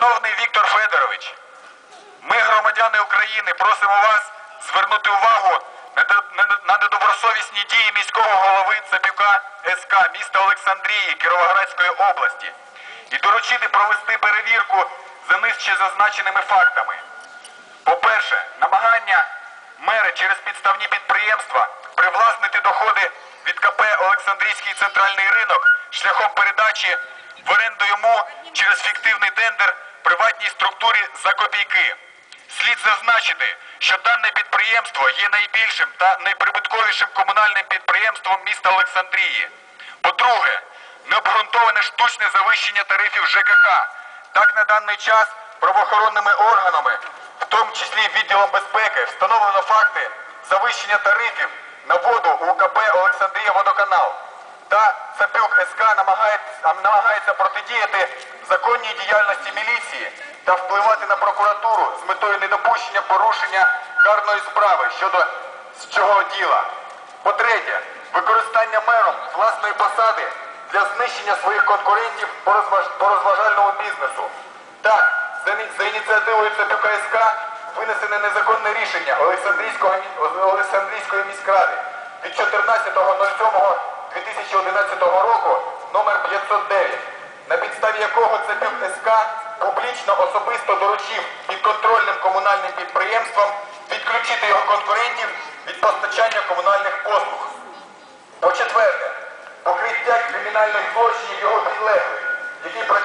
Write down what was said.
Шановний Віктор Федорович, ми, громадяни України, просимо вас звернути увагу на до- на- на недобросовісні дії міського голови Цапюка СК міста Олександрії Кіровоградської області і доручити провести перевірку за нижче зазначеними фактами. По-перше, намагання мери через підставні підприємства привласнити доходи від КП Олександрійський центральний ринок шляхом передачі в оренду йому через фіктивний тендер приватній структурі за копійки. Слід зазначити, що дане підприємство є найбільшим та найприбутковішим комунальним підприємством міста Олександрії. По-друге, необґрунтоване штучне завищення тарифів ЖКХ. Так на даний час правоохоронними органами, в тому числі відділом безпеки, встановлено факти завищення тарифів на воду у КП Олександрія Водоканал. Та Цапюк СК намагається, протидіяти законній діяльності міліції та впливати на прокуратуру з метою недопущення порушення карної справи щодо з чого діла. По-третє, використання мером власної посади для знищення своїх конкурентів по, розваж... по розважальному бізнесу. Так, за, за ініціативою ЦПК СК винесене незаконне рішення Олександрійської міськради від 14.07.2011 року номер 509, на підставі якого ЦПК СК публічно особисто доручив підконтрольним комунальним підприємствам відключити його конкурентів від постачання комунальних послуг. По-четверте, покриття кримінальних злочинів його підлеглих, які працюють.